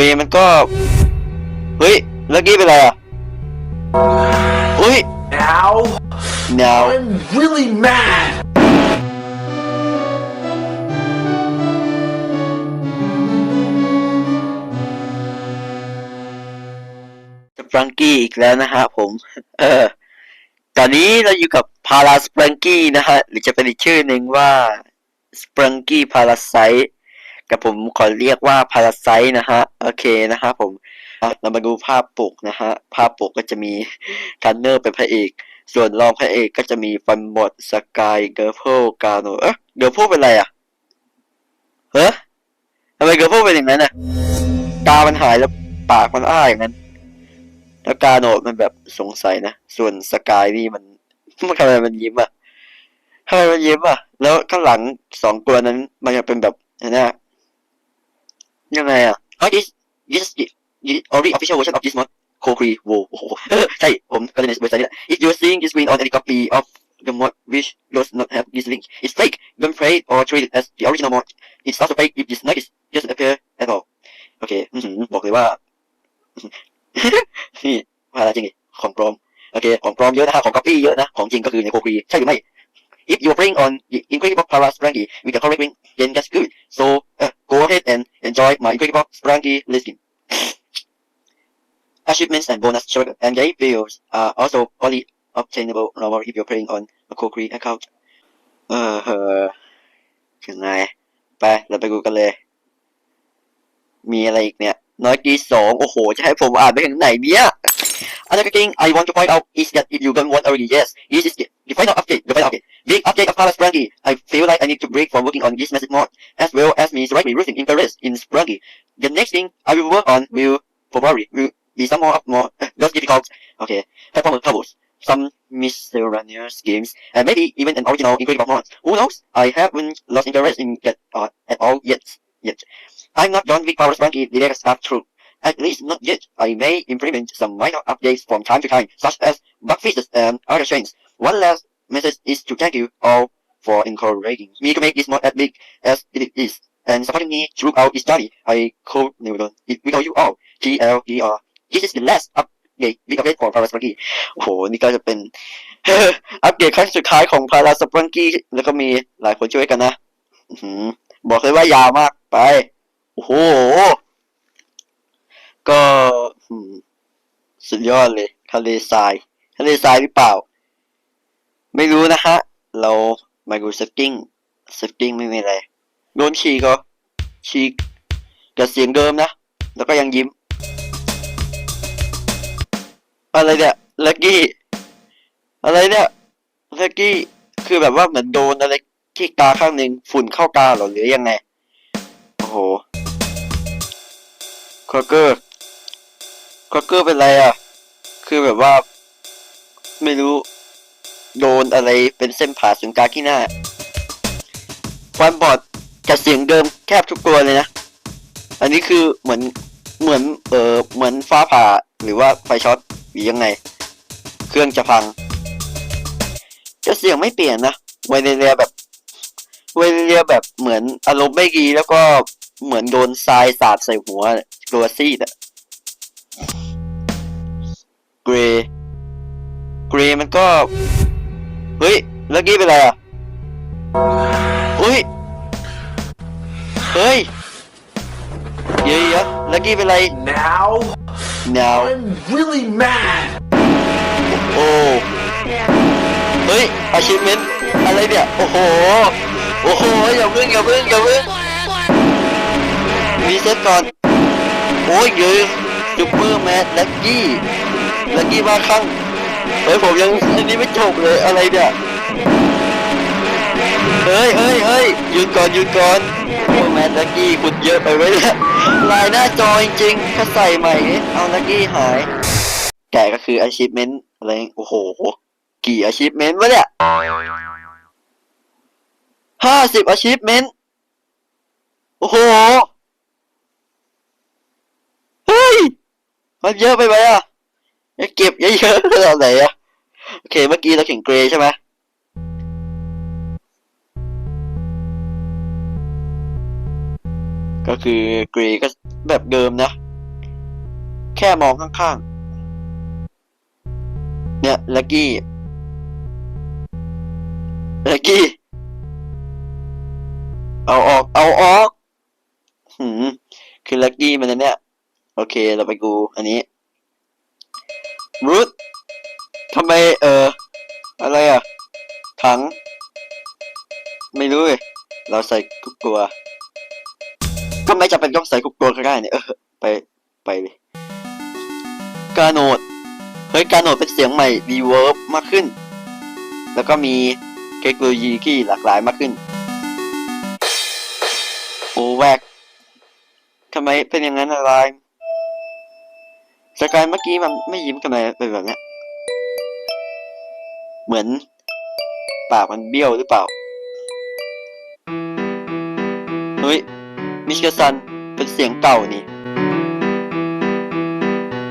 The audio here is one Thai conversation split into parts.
รย์มันก็ เฮ้ยลักกี้เป็นไรอะเฮ้ย Now หนาว I'm really mad. สปรังกี้อีกแล้วนะฮะผม เออ ตอนนี้เราอยู่กับพาราสปรังกี้นะฮะ หรือจะเป็นอีกชื่อหนึ่งว่าสปรังกี้พาราไซ กับผมขอเรียกว่าพาราไซนะฮะโอเคนะฮะผมเรามาดูภาพปกนะฮะภาพปกก็จะมีกันเนอร์เป็นพระเอก ส่วนรองพระเอกก็จะมีฟันบอดสกายเกอร์โพกาโนเอ๊ะเกอร์โพเป็นไรอะเฮ้ยทำไมเกอร์โพเป็นอย่างนั้นอะตามันหายแล้วปากมันอ้าอย่างนั้นแล้วกาโนดมันแบบสงสัยนะ ส่วนสกายนี่มันมันทำไมมันยิ้มอะทำไมมันยิ้มอะ แล้วข้างหลังสองตัวนั้นมันยังเป็นแบบนะ ยังไงอะ oh this this this only official version of this mod Kokri Wo โอ้โหใช่ ผมก็เลยในเว็บไซต์นี่แหละ if you're seeing this screen on any copy of the mod which does not have this link it's fake don't play it or treat it as the original mod it's also fake if this link is doesn't appear at all โอเคอื้อหือบอกเลยว่า นี่ว่าอะไรจริงดิของปลอม โอเค ของปลอมเยอะนะฮะของก๊อปปี้เยอะนะ ของจริงก็คือในโคครีใช่หรือไม่ if you're playing on the Incredible Para Spranky with the correct link then that's good so uh, go ahead and enjoy my Incredible Spranky listing achievements and bonus short and game videos are also only obtainable normal if you're playing on a Kokri account เออเออยังไงไปเราไปดูกันเลย มีอะไรอีกเนี่ย น้อยกีสองโอ้โห จะให้ผมอ่านไปถึงไหนเนี่ย Another thing I want to point out is that if you don't want already, yes, this is the, final update, the final update. Big update of Palace Sprunky. I feel like I need to break from working on this message mod, as well as me slightly losing interest in Sprunky. The next thing I will work on will probably will be some more more less difficult. Okay, platform troubles, some miscellaneous games, and maybe even an original incredible mod. Who knows? I haven't lost interest in that uh, at all yet. Yet, I'm not done with Power Sprunky. The next half through. At least not yet. I may implement some minor updates from time to time, such as bug fixes and other changes. One last message is to thank you all for encouraging me to make this mod as big as it is and supporting me throughout its journey. I could never it without you all. T L E R. This is the last update, big update for Power Sprunky. โอ้โห นี่ก็จะเป็น อัปเดตครั้งสุดท้ายของพาราสปรังกี้แล้วก็มีหลายคนช่วยกันนะ บอกเลยว่ายาวมากไป โอ้โห ก็สุดยอดเลย ทะเลทราย ทะเลทรายหรือเปล่า ไม่รู้นะฮะ เรามาดูเซตติ้งเซตติ้งไม่มีอะไรโดนฉีก็ฉีกแต่เสียงเดิมนะ แล้วก็ยังยิ้ม อะไรเนี่ยลักกี้ อะไรเนี่ยลักกี้ คือแบบว่าเหมือนโดนอะไรที่ตาข้างหนึ่งฝุ่นเข้าตาเหรอหรือยังไง โอ้โหคอเกอร์ คอเกอร์เป็นไรอะ คือแบบว่า ไม่รู้ โดนอะไรเป็นเส้นผ่าศูนย์กลางที่หน้าฟันบอดกับเสียงเดิมแคบทุกตัวเลยนะ อันนี้คือเหมือนเหมือนเออเหมือนฟ้าผ่าหรือว่าไฟช็อตหรือยังไง เครื่องจะพังจะเสียงไม่เปลี่ยนนะไวเรียแบบไวเรียแบบเหมือนอารมณ์ไม่ดีแล้วก็เหมือนโดนทรายสาดใส่หัวตัวซีดอะ เกรย์เกรย์มันก็ เฮ้ยลักกี้เป็นไรอะเฮ้ย เฮ้ยเดี๋ยวๆลักกี้เป็นไร Now หนาว I'm really mad. โอ้เฮ้ย achievement อะไรเนี่ย โอ้โห โอ้โห อย่าเพิ่งอย่าเพิ่งอย่าเพิ่งรีเซ็ตก่อน โอ้ยเยอะซูเปอร์แมนลักกี้ ลักกี้มาครั้งเฮ้ยผมยังอันนี้ไม่จบเลยอะไรเนี่ยเฮ้ยเฮ้ยเฮ้ยหยุดก่อนหยุดก่อนซูเปอร์แมนลักกี้คุณเยอะไปไหมเนี่ยลายหน้าจอจริงๆถ้าใส่ใหม่นี่เอาลักกี้หายแก่ก็คือ achievement อะไรโอ้โห กี่ achievement วะเนี่ยห้าสิบ achievement โอ้โห เฮ้ย มันเยอะไปไหมอะ จะเก็บเยอะๆขนไหนอะโอเค เมื่อกี้เราแข่งเกรย์ใช่ไหมก็คือเกรย์ก็แบบเดิมนะ แค่มองข้างๆ เนี่ยลักกี้ลักกี้ เอาออก เอาออก หืม คือลักกี้มันอันเนี่ย โอเค เราไปดูอันนี้ รูททำไมเอออะไรอะ ถัง ไม่รู้เลยเราใส่กุ๊กกลัวก็ไม่จำเป็นต้องใส่กุ๊กกลัวก็ได้เนี่ยเออไปไปเลยกาโนดเฮ้ยกาโนดเป็นเสียงใหม่รีเวิร์บมากขึ้น แล้วก็มีเทคโนโลยีที่หลากหลายมากขึ้นโอแวกทำไมเป็นอย่างนั้นอะไร สกายเมื่อกี้มันไม่ยิ้มทำไมเป็นแบบเนี้ย เหมือนปากมันเบี้ยวหรือเปล่าเฮ้ยมิชซันเป็นเสียงเก่านี่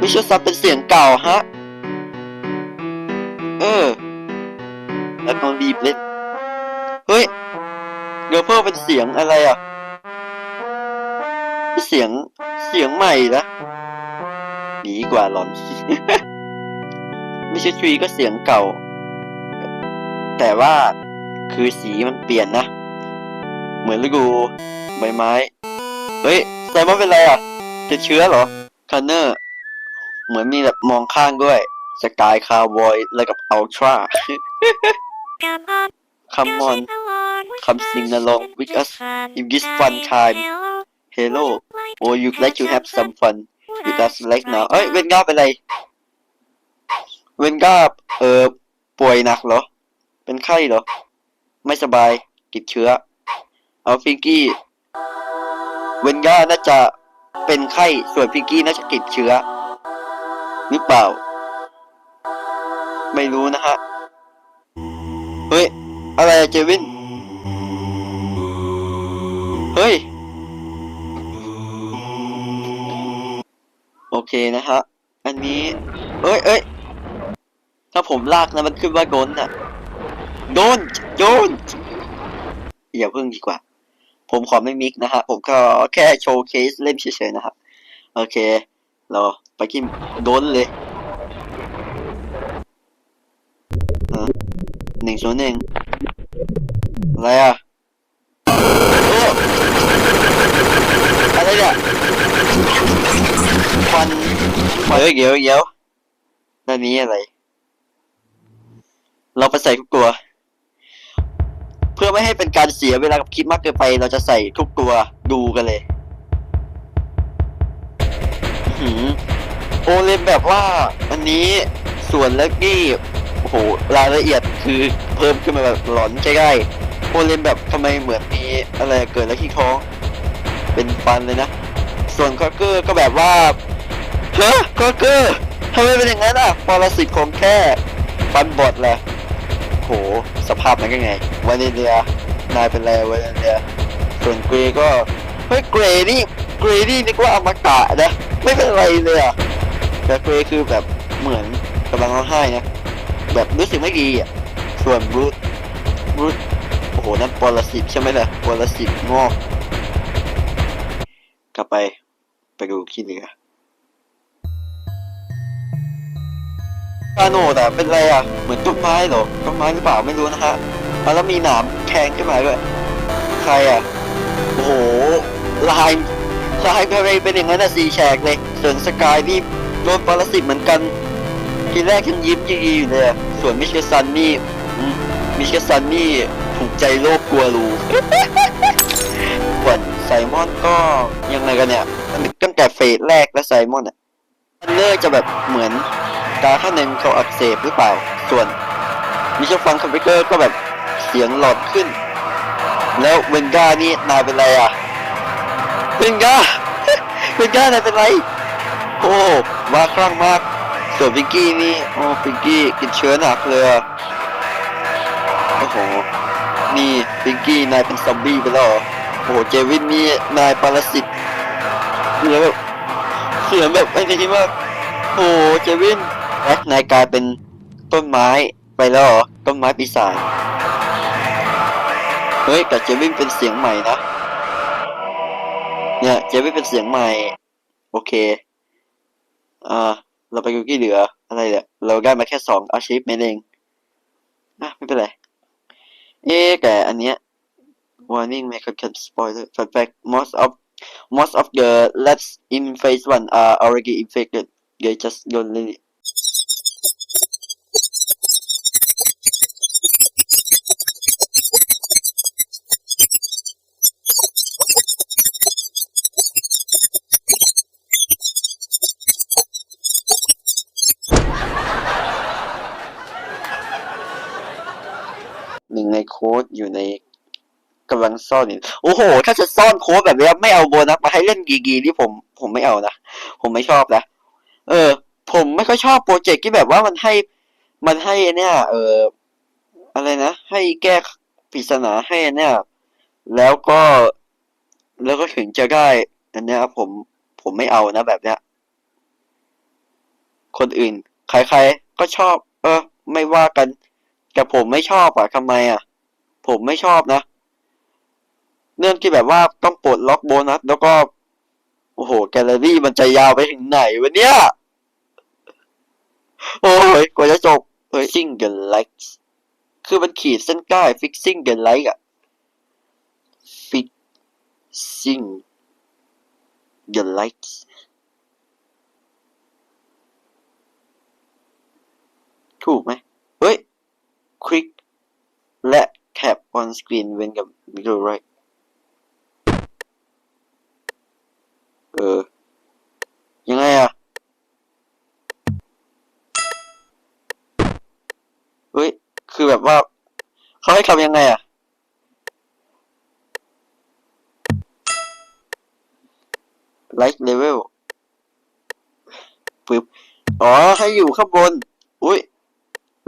มิชซันเป็นเสียงเก่าฮะ เออแล้วต้องรีบเล่น เฮ้ย เดี๋ยวเพิ่มเป็นเสียงอะไรอะ เสียงเสียงใหม่นะ ดีกว่าหลอนมิชทรีก็เสียงเก่า แต่ว่าคือสีมันเปลี่ยนนะ เหมือนฤดูใบไม้ เฮ้ยไซมอนเป็นไรอะติดเชื้อเหรอคันเนอร์เหมือนมีแบบมองข้างด้วยสกายคาร์บอยแล้วกับอัลตร้าคัมมอน sing along with Come us. sing along with us Fun in this fun time. Hello, Hello or you have some fun with us right now เอ้ยเวนก้าเป็นไร เวนก้าเออป่วยหนักเหรอ เป็นไข้เหรอ ไม่สบายติดเชื้อ เอาฟิงกี้ เวนก้าน่าจะเป็นไข้ส่วนฟิงกี้น่าจะติดเชื้อ หรือเปล่า ไม่รู้นะฮะ เฮ้ย อะไรอะเจวิน เฮ้ย เคนะฮะ อันนี้ เอ้ยเอ้ยถ้าผมลากนะมันขึ้นว่าโดนน่ะโดนโดนอย่าพึ่งดีกว่า ผมขอไม่มิกนะฮะ ผมก็แค่โชว์เคสเล่นเฉยๆนะครับ โอเค เราไปกินโดนเลยหนึ่งศูนย์หนึ่งอะไรอะโอ้อะไรเนี่ย ควันเฮ้ ยเดี๋ยวเดี๋ยวด้านนี้อะไร เราไปใส่ทุกตัว เพื่อไม่ให้เป็นการเสียเวลากับคลิปมากเกินไป เราจะใส่ทุกตัวดูกันเลยหือโอเลมแบบว่า อันนี้ส่วนแล้วนี่โอ้โหรายละเอียดคือเพิ่มขึ้นมาแบบหลอนใช่ได้โอเลมแบบทำไมเหมือนมีอะไรเกิดแล้วที่ท้อง เป็นฟันเลยนะ ส่วนคอเกอร์ก็แบบว่า ฮ้ก็เกอร์ทำไมเป็นอย่างนั้นอะปรสิตของแค่ฟันบอดแหละโหสภาพมันก็ไงวาเลนเลียนายเป็นไรวาเลนเลียส่วนเกรย์ก็เฮ้ยเกรนี่เกรนี่นึกว่าอมตะนะไม่เป็นไรเลยอะแต่เกรย์คือแบบเหมือนกำลังร้องไห้นะแบบรู้สึกไม่ดีอะส่วนบรูทบรูทโอ้โหนั่นปรสิตใช่ไหมล่ะปรสิตงอกกลับไปไปดูที่เหลือ กาโนดอะเป็นไรอะเหมือนต้นไม้เหรอต้นไม้หรือเปล่าไม่รู้นะฮะแล้วมีหนามแทงขึ้นมาด้วยใครอะโอ้โหลายลายอะไรเป็นอย่างนั้นอะสีแฉกเลยส่วนสกายนี่โดนปรสิตเหมือนกัน ทีแรกยังยิ้มยีอยู่เลยส่วนมิชเกซันนี่มิชเกซันนี่ถูกใจโลภกลัวรูส่วนไซมอนก็ยังไงกันเนี่ยตั้งแต่เฟสแรกและไซมอนอะมันเลอร์จะแบบเหมือน ตาข้างในมันเขาอักเสบหรือเปล่า ส่วนมิชฟังคอมพิวเตอร์ก็แบบเสียงหลอดขึ้น แล้วเวนก้านี่นายเป็นไรอะเวนก้าเวนก้านายเป็นไร โอ้มาคลั่งมาก ส่วนวิกกี้นี่โอ้วิกกี้กินเชื้อหนักเลยอโอ้โหนี่วิกกี้นายเป็นซอมบี้ไปแล้วเหรอโอ้โหเจวินนี่นายปรสิตเหลือแบบเสียงแบบไอ้นี่มากโอ้เจวิน อดนายกลายเป็นต้นไม้ไปแล้วเหรอต้นไม้ปีศาจเฮ้ยแต่เจวินเป็นเสียงใหม่นะเนี่ยเจวินเป็นเสียงใหม่ โอเคอ่าเราไปดูที่เหลืออะไรเนี่ยเราได้มาแค่สองอาชีพเองอะไม่เป็นไรเอ๊แต่อันเนี้ย warning may contain spoiler fun fact most of most of the labs in phase one are already infected they just don't let it ค้ดอยู่ในกำลังซ่อนอยู่โอ้โห ถ้าจะซ่อนโค้ดแบบนี้ไม่เอาโบนัสมาให้เล่นกีกีนี่ผมผมไม่เอานะ ผมไม่ชอบนะ เออ ผมไม่ค่อยชอบโปรเจกต์ที่แบบว่ามันให้มันให้เนี่ย เอออะไรนะ ให้แก้ปริศนาให้เนี่ย แล้วก็แล้วก็ถึงจะได้อันเนี้ยผมผมไม่เอานะแบบเนี้ย คนอื่น ใครๆก็ชอบ เออ ไม่ว่ากัน แต่ผมไม่ชอบอะทำไมอะ ผมไม่ชอบนะ เรื่องที่แบบว่าต้องปลดล็อกโบนัส แล้วก็ โอ้โห แกลเลอรี่มันจะยาวไปถึงไหนวะเนี่ย โอ้ยกว่าจะจบเฮ้ย fixing the lights คือมันขีดเส้นใต้ fixing the light อะ fixing the lights ถูกไหมเฮ้ย click และ tap on screen when กับ middle right เออ ยังไงอะเฮ้ย คือแบบว่า เขาให้ทำยังไงอะไลท์เลเวลปึ๊บ อ๋อ ให้อยู่ข้างบน อุ้ย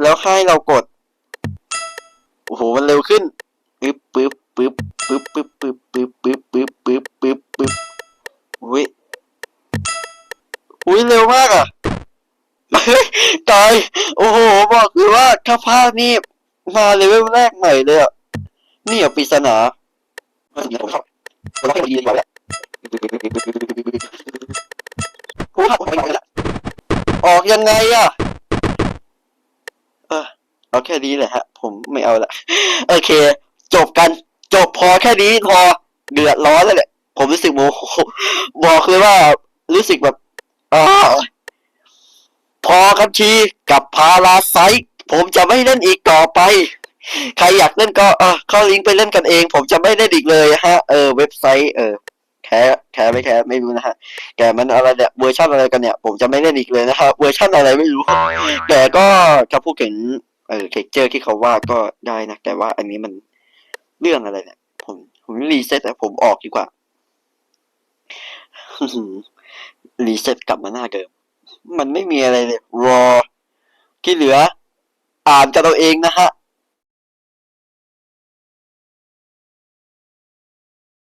แล้วให้เรากด โอ้โห มันเร็วขึ้นปึ๊บปึ๊บปึ๊บปึ๊บปึ๊บปึ๊บปึ๊บปึ๊บปึ๊บปึ๊บปึ๊บปึ๊บอุ้ยอุ้ยเร็วมากอะตาย โอ้โห บอกเลยว่าถ้าภาคนี่มาเลเวลแรกใหม่เลยอะนี่อะปริศนาเฮ้ยผมชอบผมชอบมันดีดีกว่าแหละผู้ภาคผมไม่ออกแล้วออกยังไงอะ เอาแค่นี้แหละฮะ ผมไม่เอาละโอเค จบกัน จบพอแค่นี้พอเดือดร้อนแล้วแหละผมรู้สึกโมโหบอกเลยว่ารู้สึกแบบอพอกันทีกับพาราไซผมจะไม่เล่นอีกต่อไป ใครอยากเล่นก็เออข้าลิงก์ไปเล่นกันเอง ผมจะไม่เล่นอีกเลยฮะเออเว็บไซต์ เออแค่แค่ไม่แค่ไม่รู้นะฮะแต่มันอะไรเนี่ยเวอร์ชันอะไรกันเนี่ย ผมจะไม่เล่นอีกเลยนะครับเวอร์ชันอะไรไม่รู้แต่ก็จะพูดถึง เออเทคเจอร์ที่เขาว่าก็ได้นะ แต่ว่าอันนี้มันเรื่องอะไรเนี่ยผมผมรีเซ็ตแต่ผมออกดีกว่ารีเซ็ตกลับมาหน้าเดิม มันไม่มีอะไรเลยรอ ที่เหลือ อ่านกันเอาเองนะฮะ